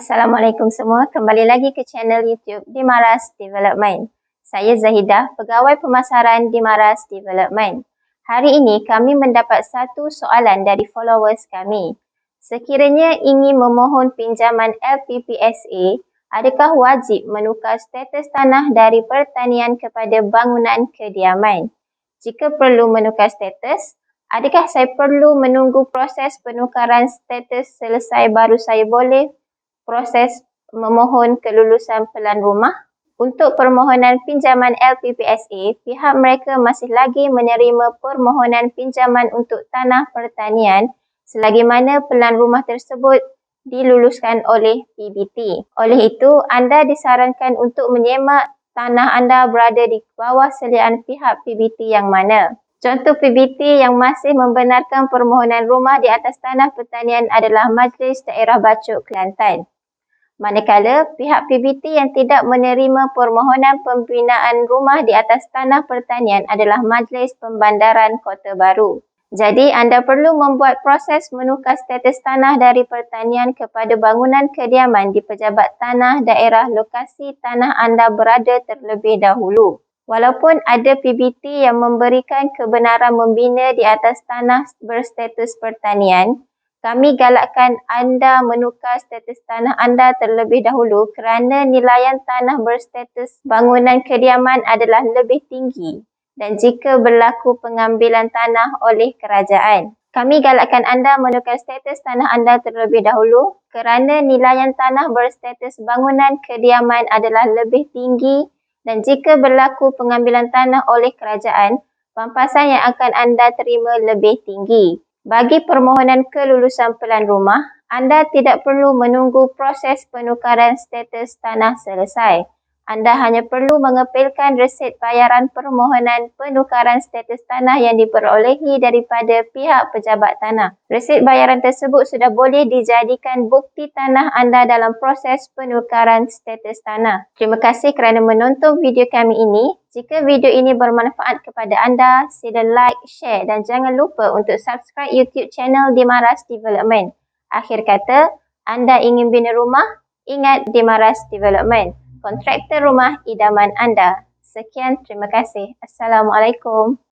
Assalamualaikum semua, kembali lagi ke channel YouTube Dimaras Development. Saya Zahidah, pegawai pemasaran Dimaras Development. Hari ini kami mendapat satu soalan dari followers kami. Sekiranya ingin memohon pinjaman LPPSA, adakah wajib menukar status tanah dari pertanian kepada bangunan kediaman? Jika perlu menukar status, adakah saya perlu menunggu proses penukaran status selesai baru saya boleh proses memohon kelulusan pelan rumah. Untuk permohonan pinjaman LPPSA, pihak mereka masih lagi menerima permohonan pinjaman untuk tanah pertanian selagi mana pelan rumah tersebut diluluskan oleh PBT. Oleh itu, anda disarankan untuk menyemak tanah anda berada di bawah seliaan pihak PBT yang mana. Contoh PBT yang masih membenarkan permohonan rumah di atas tanah pertanian adalah Majlis Daerah Bacuk Kelantan. Manakala pihak PBT yang tidak menerima permohonan pembinaan rumah di atas tanah pertanian adalah Majlis Pembandaran Kota Baru. Jadi anda perlu membuat proses menukar status tanah dari pertanian kepada bangunan kediaman di pejabat tanah daerah lokasi tanah anda berada terlebih dahulu. Walaupun ada PBT yang memberikan kebenaran membina di atas tanah berstatus pertanian, kami galakkan anda menukar status tanah anda terlebih dahulu kerana nilaian tanah berstatus bangunan kediaman adalah lebih tinggi dan jika berlaku pengambilan tanah oleh kerajaan. Kami galakkan anda menukar status tanah anda terlebih dahulu kerana nilaian tanah berstatus bangunan kediaman adalah lebih tinggi dan jika berlaku pengambilan tanah oleh kerajaan, pampasan yang akan anda terima lebih tinggi. Bagi permohonan kelulusan pelan rumah, anda tidak perlu menunggu proses penukaran status tanah selesai. Anda hanya perlu mengepilkan resit bayaran permohonan penukaran status tanah yang diperolehi daripada pihak pejabat tanah. Resit bayaran tersebut sudah boleh dijadikan bukti tanah anda dalam proses penukaran status tanah. Terima kasih kerana menonton video kami ini. Jika video ini bermanfaat kepada anda, sila like, share dan jangan lupa untuk subscribe YouTube channel Dimaras Development. Akhir kata, anda ingin bina rumah? Ingat Dimaras Development kontraktor rumah idaman anda. Sekian, terima kasih. Assalamualaikum.